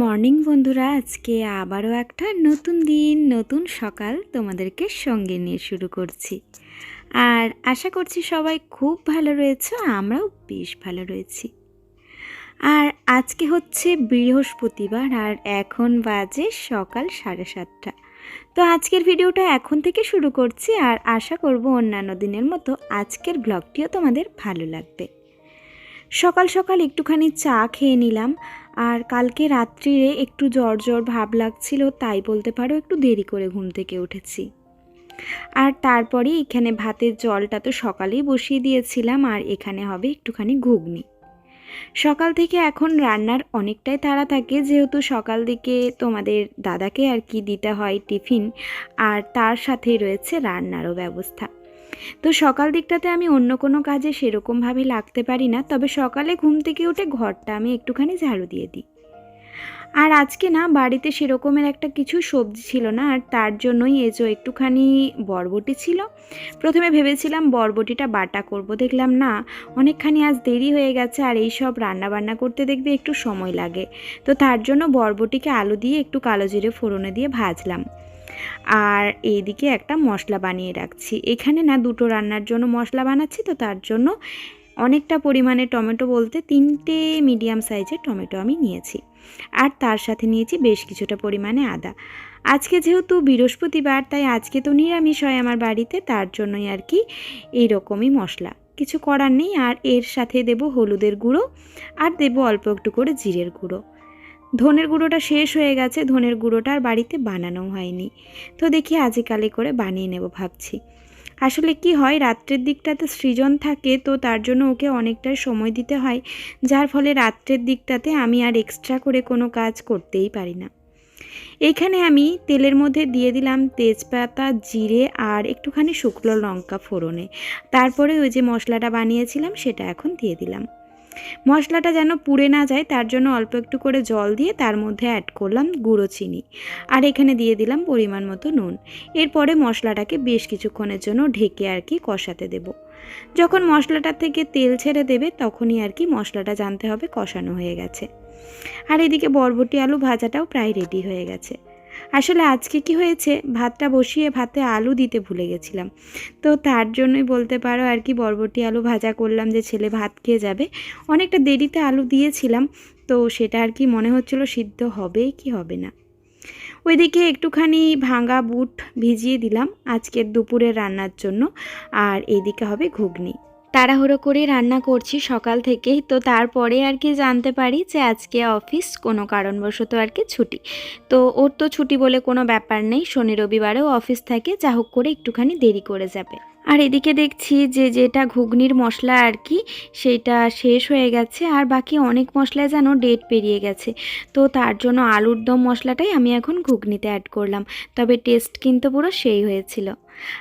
Morning বন্ধুরা। আজকে আবারও একটা নতুন দিন, নতুন সকাল তোমাদেরকে সঙ্গে নিয়ে শুরু করছি। আর আশা করছি সবাই খুব ভালো রয়েছে, আমরাও বেশ ভালো রয়েছি। আর আজকে হচ্ছে বৃহস্পতিবার আর এখন বাজে সকাল সাড়ে সাতটা। তো আজকের ভিডিওটা এখন থেকে শুরু করছি আর আশা করব অন্যান্য দিনের মতো আজকের ব্লগটিও তোমাদের ভালো লাগবে। সকাল সকাল একটুখানি চা খেয়ে নিলাম আর কালকে রাত্রিরে একটু জ্বর জ্বর ভাব লাগছিল, তাই বলতে পারো একটু দেরি করে ঘুম থেকে উঠেছি। আর তারপরে এখানে ভাতের জলটা তো সকালেই বসিয়ে দিয়েছিলাম, আর এখানে হবে একটুখানি ঘুগনি। সকাল থেকে এখন রান্নার অনেকটাই তাড়া থাকে, যেহেতু সকাল দিকে তোমাদের দাদাকে আর কি দিতে হয় টিফিন, আর তার সাথে রয়েছে রান্নারও ব্যবস্থা। তো সকাল দিকটাতে আমি অন্য কোনো কাজে সেরকমভাবে লাগতে পারি না, তবে সকালে ঘুম থেকে উঠে ঘরটা আমি একটুখানি ঝাড়ু দিয়ে দিই। আর আজকে না, বাড়িতে সেরকমের একটা কিছু সবজি ছিল না, আর তার জন্যই যে একটুখানি বরবটি ছিল। প্রথমে ভেবেছিলাম বরবটিটা বাটা করব, দেখলাম না, অনেকখানি আজ দেরি হয়ে গেছে, আর এই সব রান্না বান্না করতে দেখবে একটু সময় লাগে। তো তার জন্য বরবটিকে আলু দিয়ে একটু কালো জিরে ফোড়নে দিয়ে ভাজলাম। আর এইদিকে একটা মশলা বানিয়ে রাখছি। এখানে না দুটো রান্নার জন্য মশলা বানাচ্ছি, তো তার জন্য অনেকটা পরিমাণে টমেটো বলতে তিনটে মিডিয়াম সাইজের টমেটো আমি নিয়েছি। আর তার সাথে নিয়েছি বেশ কিছুটা পরিমাণে আদা। আজকে যেহেতু বৃহস্পতিবার, তাই আজকে তো নিরামিষ হয় আমার বাড়িতে, তার জন্যই আর কি এইরকমই মশলা। কিছু করার নেই, আর এর সাথে দেব হলুদের গুঁড়ো, আর দেব অল্প একটু করে জিরের গুঁড়ো। ধনের গুঁড়োটা শেষ হয়ে গেছে, ধনের গুঁড়োটা আর বাড়িতে বানানো হয়নি। তো দেখি আজকালে করে বানিয়ে নেব ভাবছি। আসলে কি হয়, রাত্রের দিকটাতে সৃজন থাকে তো তার জন্য ওকে অনেকটাই সময় দিতে হয়, যার ফলে রাত্রের দিকটাতে আমি আর এক্সট্রা করে কোনো কাজ করতেই পারি না। এখানে আমি তেলের মধ্যে দিয়ে দিলাম তেজপাতা, জিরে আর একটুখানি শুকনো লঙ্কা ফোড়নে। তারপরে ওই যে মশলাটা বানিয়েছিলাম সেটা এখন দিয়ে দিলাম। মশলাটা যেন পুড়ে না যায়, তার জন্য অল্প একটু করে জল দিয়ে তার মধ্যে অ্যাড করলাম গুঁড়ো চিনি। আর এখানে দিয়ে দিলাম পরিমাণ মতো নুন। এরপরে মশলাটাকে বেশ কিছুক্ষণের জন্য ঢেকে আর কি কষাতে দেব। যখন মশলাটা থেকে তেল ছেড়ে দেবে, তখনই আর কি মশলাটা জানতে হবে কষানো হয়ে গেছে। আর এদিকে বরবটি আলু ভাজাটাও প্রায় রেডি হয়ে গেছে। আসলে আজকে কি হয়েছে? ভাতটা বসিয়ে ভাতে আলু দিতে ভুলে গেছিলাম। তো তার জন্যই বলতে পারো আর কি বরবটি আলু ভাজা করলাম যে ছেলে ভাত খেয়ে যাবে। অনেকটা দেরিতে আলু দিয়েছিলাম, তো সেটা আর কি মনে হচ্ছিল সিদ্ধ হবে কি হবে না। ওইদিকে একটুখানি ভাঙা বুট ভিজিয়ে দিলাম আজকের দুপুরের রান্নার জন্য। আর এইদিকে হবে ঘুগনি। তাড়াহুড়ো করে রান্না করছি সকাল থেকেই, তো তারপরে আর কি জানতে পারি যে আজকে অফিস কোনো কারণবশত আর কি ছুটি। তো ওর তো ছুটি বলে কোনো ব্যাপার নেই, শনি রবিবারেও অফিস থাকে, যা হোক করে একটুখানি দেরি করে যাবে। আর এদিকে দেখছি যে যেটা ঘুগনির মশলা আর কি, সেটা শেষ হয়ে গেছে, আর বাকি অনেক মশলায় যেন ডেট পেরিয়ে গেছে। তো তার জন্য আলুর দম মশলাটাই আমি এখন ঘুগনিতে অ্যাড করলাম, তবে টেস্ট কিন্তু পুরো সেই হয়েছিল।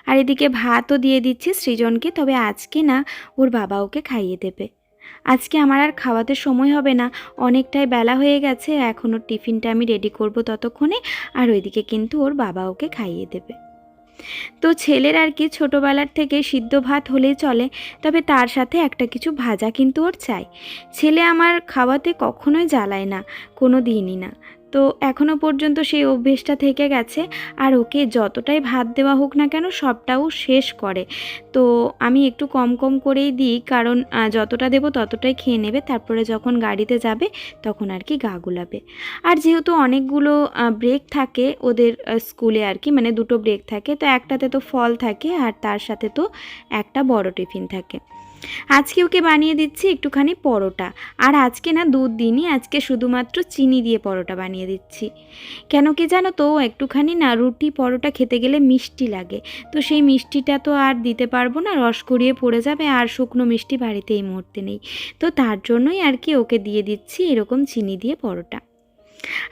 আর এদিকে ভাতও দিয়ে দিচ্ছি সৃজনকে, তবে আজকে না ওর বাবা ওকে খাইয়ে দেবে। আজকে আমার আর খাওয়াতে সময় হবে না, অনেকটাই বেলা হয়ে গেছে, এখনও টিফিনটা আমি রেডি করব ততক্ষণে, আর ওইদিকে কিন্তু ওর বাবা ওকে খাইয়ে দেবে। তো ছেলের আর কি ছোটোবেলার থেকে সিদ্ধ ভাত হলেই চলে, তবে তার সাথে একটা কিছু ভাজা কিন্তু ওর চাই। ছেলে আমার খাওয়াতে কখনোই জ্বালায় না, কোনো দিনই না। তো এখনও পর্যন্ত সেই অভ্যেসটা থেকে গেছে। আর ওকে যতটাই ভাত দেওয়া হোক না কেন, সবটাও শেষ করে। তো আমি একটু কম কম করেই দিই, কারণ যতটা দেবো ততটাই খেয়ে নেবে। তারপরে যখন গাড়িতে যাবে, তখন আর কি গা গুলাবে। আর যেহেতু অনেকগুলো ব্রেক থাকে ওদের স্কুলে আর কি মানে দুটো ব্রেক থাকে, তো একটাতে তো ফল থাকে আর তার সাথে তো একটা বড় টিফিন থাকে। আজকে ওকে বানিয়ে দিচ্ছি একটুখানি পরোটা। আর আজকে না দুধ দিনই আজকে শুধুমাত্র চিনি দিয়ে পরোটা বানিয়ে দিচ্ছি। কেন কি জানো তো, একটুখানি না রুটি পরোটা খেতে গেলে মিষ্টি লাগে। তো সেই মিষ্টিটা তো আর দিতে পারব না, রস করিয়ে পড়ে যাবে আর শুকনো মিষ্টি বাড়িতে এই মুহূর্তে নেই। তো তার জন্যই আর কি ওকে দিয়ে দিচ্ছি এরকম চিনি দিয়ে পরোটা।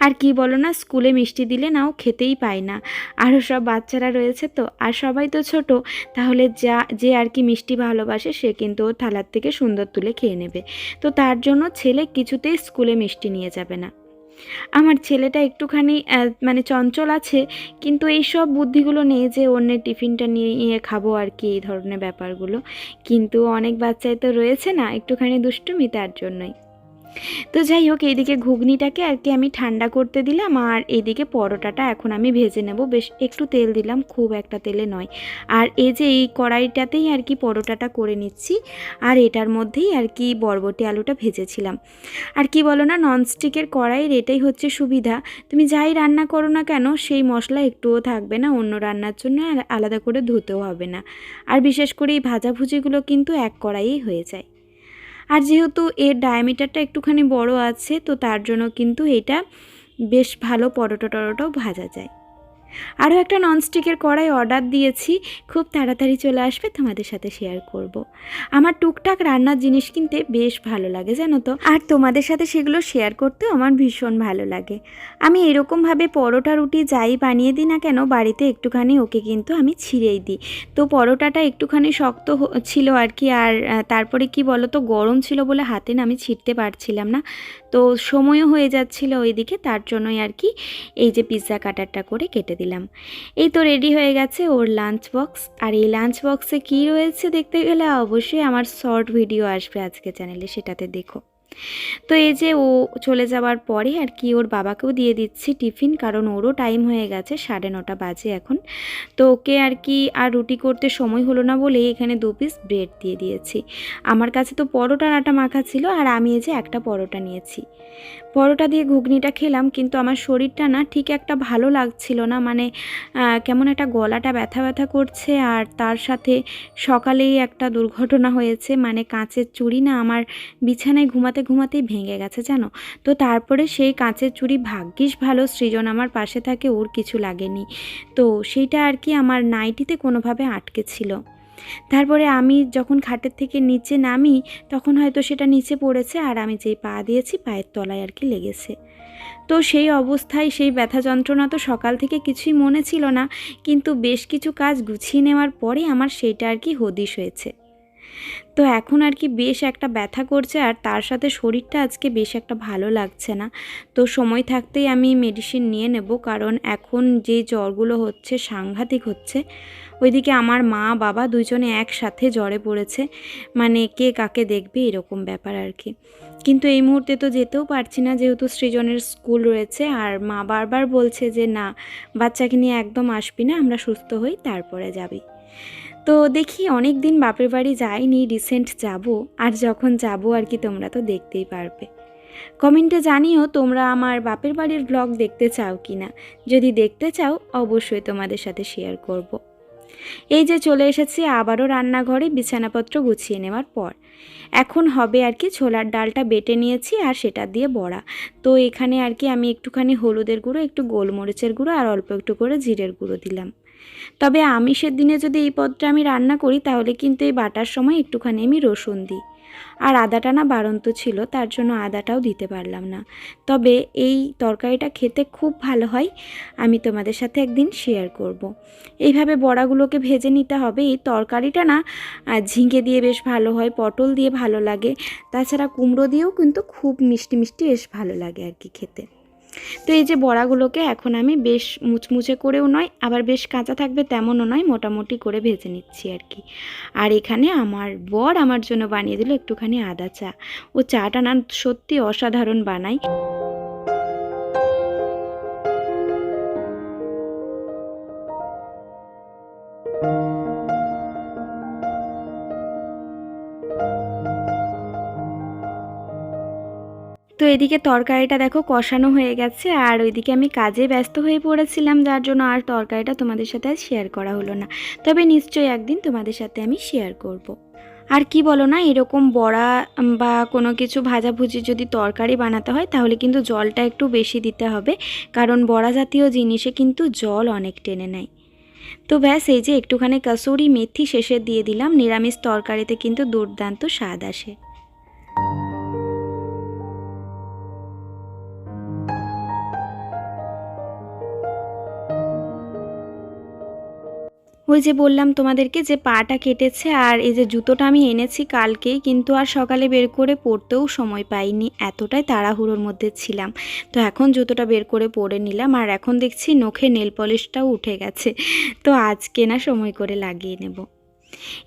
আর কি বলো না, স্কুলে মিষ্টি দিলে নাও খেতেই পায় না। আরও সব বাচ্চারা রয়েছে তো, আর সবাই তো ছোট, তাহলে যা, যে আর কি মিষ্টি ভালোবাসে সে কিন্তু ওর থালার থেকে সুন্দর তুলে খেয়ে নেবে। তো তার জন্য ছেলে কিছুতেই স্কুলে মিষ্টি নিয়ে যাবে না। আমার ছেলেটা একটুখানি মানে চঞ্চল আছে, কিন্তু এই সব বুদ্ধিগুলো নেই যে অন্যের টিফিনটা নিয়ে খাব আর কি এই ধরনের ব্যাপারগুলো। কিন্তু অনেক বাচ্চাই তো রয়েছে না, একটুখানি দুষ্টুমি তার জন্যই। তো যাই হোক, এইদিকে ঘুগনিটাকে আর কি আমি ঠান্ডা করতে দিলাম আর এইদিকে পরোটাটা এখন আমি ভেজে নেব। বেশ একটু তেল দিলাম, খুব একটা তেলে নয়। আর এই যে এই কড়াইটাতেই আর কি পরোটাটা করে নিচ্ছি আর এটার মধ্যেই আর কি বরবটি আলুটা ভেজেছিলাম। আর কি বলো না, ননস্টিকের কড়াইয়ের এটাই হচ্ছে সুবিধা। তুমি যাই রান্না করো না কেন, সেই মশলা একটুও থাকবে না, অন্য রান্নার জন্য আর আলাদা করে ধুতেও হবে না। আর বিশেষ করে এই ভাজাভুজিগুলো কিন্তু এক কড়াইয়েই হয়ে যায়। আর যেহেতু এর ডায়ামিটারটা একটুখানি বড় আছে, তো তার জন্য কিন্তু এটা বেশ ভালো পরোটা টরোটাও ভাজা যায়। আরও একটা ননস্টিকের কড়াই অর্ডার দিয়েছি। খুব তাড়াতাড়ি চলে আসবে, তোমাদের সাথে শেয়ার করব। আমার টুকটাক রান্নার জিনিস কিনতে বেশ ভালো লাগে, জানো তো? আর তোমাদের সাথে সেগুলো শেয়ার করতেও আমার ভীষণ ভালো লাগে। আমি এরকমভাবে পরোটা রুটি যাই বানিয়ে দিই না কেন, বাড়িতে একটুখানি ওকে কিন্তু আমি ছিঁড়েই দিই। তো পরোটাটা একটুখানি শক্ত ছিল আর কি, আর তারপরে কি বলো তো গরম ছিল বলে হাতে না আমি ছিঁড়তে পারছিলাম না। তো সময়ও হয়ে যাচ্ছিল ওইদিকে, তার জন্যই আর কি এই যে পিৎজা কাটারটা করে কেটে দিলাম। এই তো রেডি হয়ে গেছে ওর লাঞ্চ বক্স আর এই লাঞ্চ বক্সে কী রয়েছে দেখতে গেলে অবশ্যই আমার শর্ট ভিডিও আসবে আজকে চ্যানেলে সেটাতে দেখো। তো এই যে ও চলে যাওয়ার পরে আর কি ওর বাবাকেও দিয়ে দিচ্ছি টিফিন, কারণ ওরও টাইম হয়ে গেছে সাড়ে নটা বাজে এখন। তো ওকে আর কি আর রুটি করতে সময় হলো না বলেই এখানে দু পিস ব্রেড দিয়ে দিয়েছি। আমার কাছে তো পরোটা আটা মাখা ছিল আর আমি এই যে একটা পরোটা নিয়েছি। পরোটা দিয়ে ঘুগনিটা খেলাম, কিন্তু আমার শরীরটা না ঠিক একটা ভালো লাগছিল না। মানে কেমন একটা গলাটা ব্যথা ব্যথা করছে আর তার সাথে সকালেই একটা দুর্ঘটনা হয়েছে। মানে কাঁচের চুড়ি না আমার বিছানায় ঘুমাতে ঘুমাতেই ভেঙে গেছে, জানো? তো তারপরে সেই কাঁচের চুড়ি ভাগ্যিস ভালো, সৃজন আমার পাশে থাকে, ওর কিছু লাগেনি। তো সেইটা আর কি আমার নাইটিতে কোনোভাবে আটকে ছিল। তারপরে আমি যখন খাটের থেকে নিচে নামি, তখন হয়তো সেটা নিচে পড়েছে আর আমি যেই পা দিয়েছি পায়ের তলায় আর কি লেগেছে। তো সেই অবস্থায় সেই ব্যথা যন্ত্রণা তো সকাল থেকে কিছুই মনে ছিল না, কিন্তু বেশ কিছু কাজ গুছিয়ে নেওয়ার পরে আমার সেইটা আর কি হদিশ হয়েছে। তো এখন আর কি বেশ একটা ব্যথা করছে আর তার সাথে শরীরটা আজকে বেশ একটা ভালো লাগছে না। তো সময় থাকতেই আমি মেডিসিন নিয়ে নেব, কারণ এখন যে জ্বরগুলো হচ্ছে, সাংঘাতিক হচ্ছে ওইদিকে আমার মা, বাবা দুজনে একসাথে জ্বরে পড়েছে। মানে কে কাকে দেখবে এরকম ব্যাপার আর কি। কিন্তু এই মুহূর্তে তো যেতেও পারছি না, যেহেতু সৃজনের স্কুল রয়েছে। আর মা বারবার বলছে যে, না, বাচ্চাকে নিয়ে একদম আসবি না, আমরা সুস্থ হই, তারপরে যাবি। তো দেখি অনেক দিন বাপের বাড়ি যাইনি রিসেন্ট যাব। আর যখন যাব আর কি, তোমরা তো দেখতেই পারবে। কমেন্টে জানিও তোমরা আমার বাপের বাড়ির ব্লগ দেখতে চাও কি না যদি দেখতে চাও, অবশ্যই তোমাদের সাথে শেয়ার করব। এই যে চলে এসেছি আবারও রান্নাঘরে বিছানাপত্র গুছিয়ে নেওয়ার পর। এখন হবে আর কি ছোলার ডালটা বেটে নিয়েছি আর সেটা দিয়ে বড়া। তো এখানে আর কি আমি একটুখানি হলুদের গুঁড়ো, একটু গোলমরিচের গুঁড়ো আর অল্প একটু করে জিরের গুঁড়ো দিলাম। তবে আমিষের দিনে যদি এই পদটা আমি রান্না করি তাহলে কিন্তু এই বাটার সময় একটুখানি আমি রসুন দিই। আর আদাটা না বাড়ন্ত ছিল, তার জন্য আদাটাও দিতে পারলাম না। তবে এই তরকারিটা খেতে খুব ভালো হয়, আমি তোমাদের সাথে একদিন শেয়ার করব। এইভাবে বড়াগুলোকে ভেজে নিতে হবে। এই তরকারিটা না ঝিঙে দিয়ে বেশ ভালো হয়, পটল দিয়ে ভালো লাগে। তাছাড়া কুমড়ো দিয়েও কিন্তু খুব মিষ্টি মিষ্টি বেশ ভালো লাগে আর কি খেতে। তো এই যে বড়াগুলোকে এখন আমি বেশ মুচমুচে করেও নয়, আবার বেশ কাঁচা থাকবে তেমনও নয়, মোটামুটি করে ভেজে নিচ্ছি আর কি। আর এখানে আমার বর আমার জন্য বানিয়ে দিল একটুখানি আদা চা। ও চাটা না সত্যি অসাধারণ বানায়। এদিকে তরকারিটা দেখো কষানো হয়ে গেছে, আর ওইদিকে আমি কাজে ব্যস্ত হয়ে পড়েছিলাম, যার জন্য আর তরকারিটা তোমাদের সাথে আর শেয়ার করা হলো না। তবে নিশ্চয়ই একদিন তোমাদের সাথে আমি শেয়ার করব। আর কি বলো না, এরকম বড়া বা কোনো কিছু ভাজাভুজি যদি তরকারি বানাতে হয়, তাহলে কিন্তু জলটা একটু বেশি দিতে হবে, কারণ বড়া জাতীয় জিনিসে কিন্তু জল অনেক টেনে নেয়। তো ব্যাস, এই যে একটুখানি কাসুরি মেথি শেষে দিয়ে দিলাম, নিরামিষ তরকারিতে কিন্তু দুর্দান্ত স্বাদ আসে। ওই যে বললাম তোমাদেরকে যে পাটা কেটেছে আর এই যে জুতোটা আমি এনেছি কালকেই, কিন্তু আর সকালে বের করে পরতেও সময় পাইনি। এতটাই তাড়াহুড়োর মধ্যে ছিলাম। তো এখন জুতোটা বের করে পরে নিলাম আর এখন দেখছি নখে নেল পলিশটাও উঠে গেছে। তো আজকে না সময় করে লাগিয়ে নেব।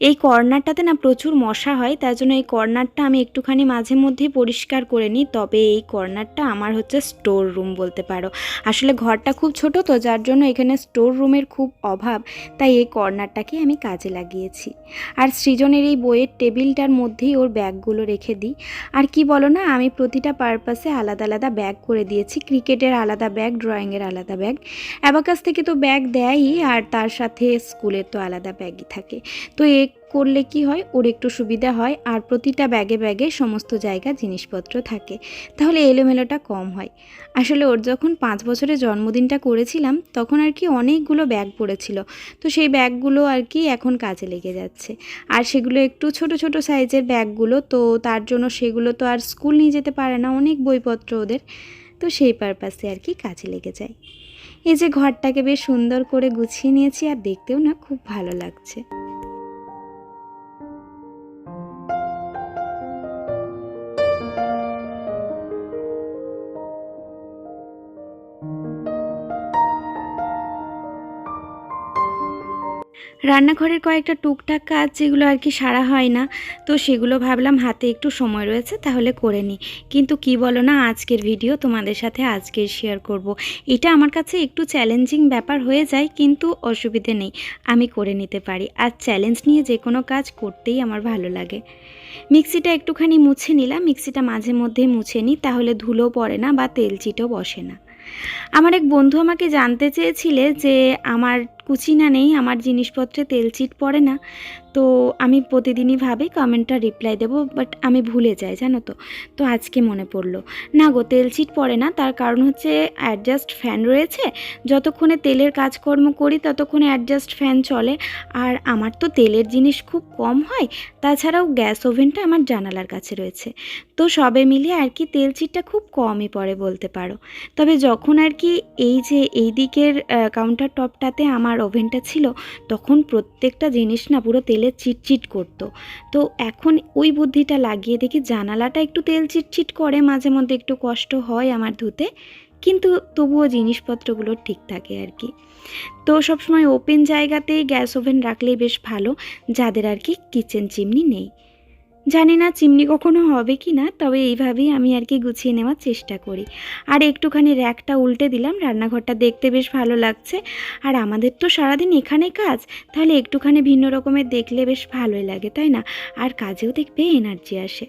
এই কর্নারটাতে না প্রচুর মশা হয়, তার জন্য এই কর্নারটা আমি একটুখানি মাঝে মধ্যেই পরিষ্কার করে নিই। তবে এই কর্নারটা আমার হচ্ছে স্টোর রুম বলতে পারো। আসলে ঘরটা খুব ছোট তো, যার জন্য এখানে স্টোর রুমের খুব অভাব, তাই এই কর্নারটাকে আমি কাজে লাগিয়েছি। আর সৃজনের এই বইয়ের টেবিলটার মধ্যেই ওর ব্যাগগুলো রেখে দিই। আর কি বলো না, আমি প্রতিটা পারপাসে আলাদা আলাদা ব্যাগ করে দিয়েছি, ক্রিকেটের আলাদা ব্যাগ, ড্রয়িংয়ের আলাদা ব্যাগ। অ্যাবাকাস থেকে তো ব্যাগ দেয়ই, আর তার সাথে স্কুলের তো আলাদা ব্যাগই থাকে। তো এ করলে কি হয়? ওর একটু সুবিধা হয় আর প্রতিটা ব্যাগে ব্যাগে সমস্ত জায়গা জিনিসপত্র থাকে। তাহলে এলোমেলোটা কম হয়। আসলে ওর যখন পাঁচ বছরের জন্মদিনটা করেছিলাম, তখন আর কি অনেকগুলো ব্যাগ পড়েছিল। তো সেই ব্যাগগুলো আর কি এখন কাজে লেগে যাচ্ছে। আর সেগুলো একটু ছোট ছোট সাইজের ব্যাগগুলো, তো তার জন্য সেগুলো তো আর স্কুল নিয়ে যেতে পারে না, অনেক বইপত্র ওদের। তো সেই পারপাসে আর কি কাজে লেগে যায়। এই যে ঘরটাকে বেশ সুন্দর করে গুছিয়ে নিয়েছি আর দেখতেও না খুব ভালো লাগছে। রান্নাঘরের কয়েকটা টুকটাক কাজ যেগুলো আর কি সারা হয় না, তো সেগুলো ভাবলাম হাতে একটু সময় রয়েছে তাহলে করে নিই। কিন্তু কি বলো না, আজকের ভিডিও তোমাদের সাথে আজকে শেয়ার করব। এটা আমার কাছে একটু চ্যালেঞ্জিং ব্যাপার হয়ে যায়, কিন্তু অসুবিধে নেই, আমি করে নিতে পারি। আর চ্যালেঞ্জ নিয়ে যে কোনো কাজ করতেই আমার ভালো লাগে। মিক্সিটা একটুখানি মুছে নিলাম, মিক্সিটা মাঝে মধ্যে মুছে নিই, তাহলে ধুলো পড়ে না বা তেল চিটও বসে না। আমার এক বন্ধু আমাকে জানতে চেয়েছিলে যে আমার কুচিনা নেই, আমার জিনিসপত্রে তেল চিট পড়ে না। তো আমি প্রতিদিনই ভাবি কমেন্টটা রিপ্লাই দেবো বাট আমি ভুলে যাই, জানো তো। তো আজকে মনে পড়ল, না গো, তেল চিট পড়ে না। তার কারণ হচ্ছে অ্যাডজাস্ট ফ্যান রয়েছে। যতক্ষণে তেলের কাজকর্ম করি, ততক্ষণে অ্যাডজাস্ট ফ্যান চলে। আর আমার তো তেলের জিনিস খুব কম হয়। তাছাড়াও গ্যাস ওভেনটা আমার জানালার কাছে রয়েছে। তো সবে মিলিয়ে আর কি তেল চিটটা খুব কমই পড়ে বলতে পারো। তবে যখন আর কি এই যে, এই দিকের কাউন্টার টপটাতে আমার ওভেনটা ছিল, তখন প্রত্যেকটা জিনিস না পুরো তেলে চিটচিট করতো। তো এখন ওই বুদ্ধিটা লাগিয়ে দেখি জানালাটা একটু তেল চিটচিট করে, মাঝে মধ্যে একটু কষ্ট হয় আমার ধুতে, কিন্তু তবুও জিনিসপত্রগুলো ঠিক থাকে আর কি। তো সবসময় ওপেন জায়গাতেই গ্যাস ওভেন রাখলেই বেশ ভালো, যাদের আর কি কিচেন চিমনি নেই। জানি না চিমনি কখনো হবে কি না, তবে এইভাবেই আমি আর কি গুছিয়ে নেওয়ার চেষ্টা করি। আর একটুখানি র্যাকটা উল্টে দিলাম, রান্নাঘরটা দেখতে বেশ ভালো লাগছে। আর আমাদের তো সারাদিন এখানে কাজ, তাহলে একটুখানি ভিন্ন রকমের দেখলে বেশ ভালোই লাগে, তাই না? আর কাজেও দেখবে এনার্জি আসে।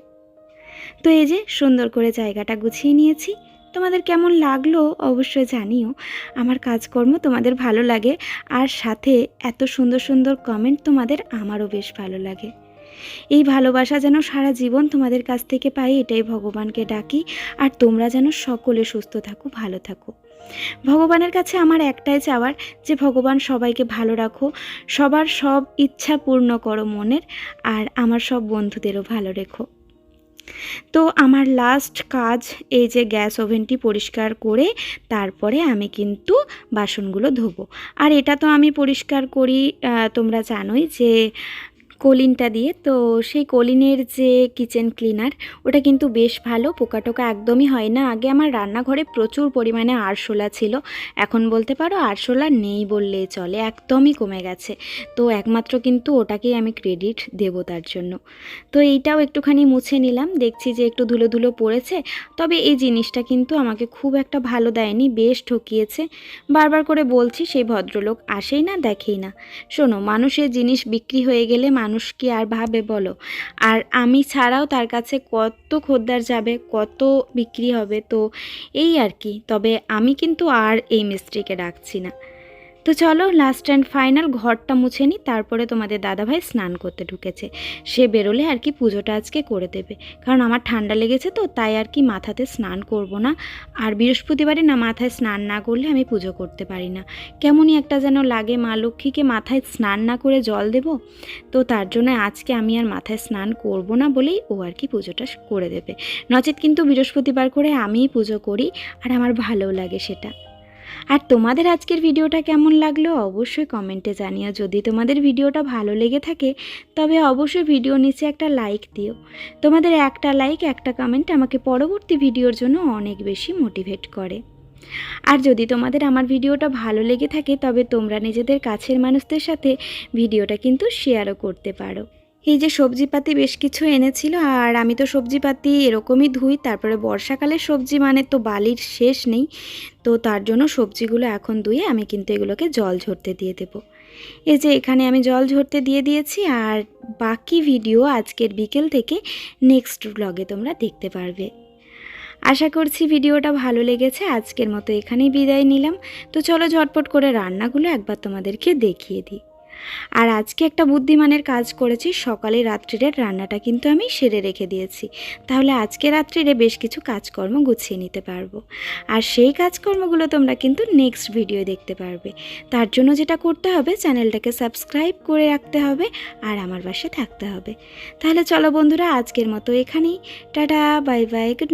তো এই যে সুন্দর করে জায়গাটা গুছিয়ে নিয়েছি। তোমাদের কেমন লাগল অবশ্যই জানিও। আমার কাজকর্ম তোমাদের ভালো লাগে, আর সাথে এত সুন্দর সুন্দর কমেন্ট তোমাদের আমারও বেশ ভালো লাগে। এই ভালোবাসা যেন সারা জীবন তোমাদের কাছ থেকে পাই, এটাই ভগবানকে ডাকি। আর তোমরা যেন সকলে সুস্থ থাকো, ভালো থাকো। ভগবানের কাছে আমার একটাই চাওয়ার, যে ভগবান সবাইকে ভালো রাখো। সবার সব ইচ্ছা পূর্ণ করো মনের, আর আমার সব বন্ধুদেরও ভালো রেখো। তো আমার লাস্ট কাজ, এই যে গ্যাস ওভেনটি পরিষ্কার করে, তারপরে আমি কিন্তু বাসনগুলো ধোবো। আর এটা তো আমি পরিষ্কার করি তোমরা জানোই যে কলিনটা দিয়ে। তো সেই কলিনের যে কিচেন ক্লিনার ওটা কিন্তু বেশ ভালো পোকা টোকা একদমই হয় না। আগে আমার রান্নাঘরে প্রচুর পরিমাণে আরশোলা ছিল। এখন বলতে পারো আরশোলা নেই বললেই চলে, একদমই কমে গেছে। তো একমাত্র কিন্তু ওটাকেই আমি ক্রেডিট দেবো তার জন্য। তো এইটাও একটুখানি মুছে নিলাম, দেখছি যে একটু ধুলো ধুলো পড়েছে। তবে এই জিনিসটা কিন্তু আমাকে খুব একটা ভালো দেয়নি, বেশ ঠকিয়েছে। বারবার করে বলছি, সেই ভদ্রলোক আসেই না, দেখেই না। শোনো, মানুষের জিনিস বিক্রি হয়ে গেলে মানুষ মানুষ কি আর ভাবে বলো। আর আমি ছাড়াও তার কাছে কত খদ্দার যাবে, কত বিক্রি হবে, তো এই আর কি। তবে আমি কিন্তু আর এই মিস্ত্রিকে ডাকছি না। তো চলো লাস্ট অ্যান্ড ফাইনাল ঘরটা মুছে নিই তারপরে তোমাদের দাদাভাই স্নান করতে ঢুকেছে। সে বেরোলে আর কি পুজোটা আজকে করে দেবে। কারণ আমার ঠান্ডা লেগেছে তো, তাই আর কি মাথাতে স্নান করব না। আর বৃহস্পতিবারে না মাথায় স্নান না করলে আমি পুজো করতে পারি না। কেমনই একটা যেন লাগে মা লক্ষ্মীকে মাথায় স্নান না করে জল দেব। তো তার জন্য আজকে আমি আর মাথায় স্নান করব না বলেই ও আর কি পুজোটা করে দেবে। নচেত কিন্তু বৃহস্পতিবার করে আমিই পুজো করি, আর আমার ভালো লাগে সেটা। আর তোমাদের আজকের ভিডিওটা কেমন লাগল অবশ্যই কমেন্টে জানিও। যদি তোমাদের ভিডিওটা ভালো লেগে থাকে, তবে অবশ্যই ভিডিও নিচে একটা লাইক দিও। তোমাদের একটা লাইক একটা কমেন্ট আমাকে পরবর্তী ভিডিওর জন্য অনেক বেশি মোটিভেট করে। আর যদি তোমাদের আমার ভিডিওটা ভালো লেগে থাকে, তবে তোমরা নিজেদের কাছের মানুষদের সাথে ভিডিওটা কিন্তু শেয়ারও করতে পারো। এই যে সবজিপাতি বেশ কিছু এনেছিল আর আমি তো সবজিপাতি এরকমই ধুই, তারপরে বর্ষাকালের সবজি মানে তো বালির শেষ নেই। তো তার জন্য সবজিগুলো এখন ধুয়ে আমি কিন্তু এগুলোকে জল ঝরতে দিয়ে দেবো। এই যে এখানে আমি জল ঝরতে দিয়ে দিয়েছি আর বাকি ভিডিও আজকের বিকেল থেকে নেক্সট ব্লগে তোমরা দেখতে পারবে। আশা করছি ভিডিওটা ভালো লেগেছে, আজকের মতো এখানেই বিদায় নিলাম। তো চলো ঝটপট করে রান্নাগুলো একবার তোমাদেরকে দেখিয়ে দিই। আর আজকে একটা বুদ্ধিমানের কাজ করেছি, সকালে রাত্রিরের রান্নাটা কিন্তু আমি সেরে রেখে দিয়েছি। তাহলে আজকে রাত্রিরে বেশ কিছু কাজকর্ম গুছিয়ে নিতে পারব। আর সেই কাজকর্মগুলো তোমরা কিন্তু নেক্সট ভিডিও দেখতে পারবে। তার জন্য যেটা করতে হবে, চ্যানেলটাকে সাবস্ক্রাইব করে রাখতে হবে আর আমার পাশে থাকতে হবে। তাহলে চলো বন্ধুরা, আজকের মতো এখানেই। Tata bye bye good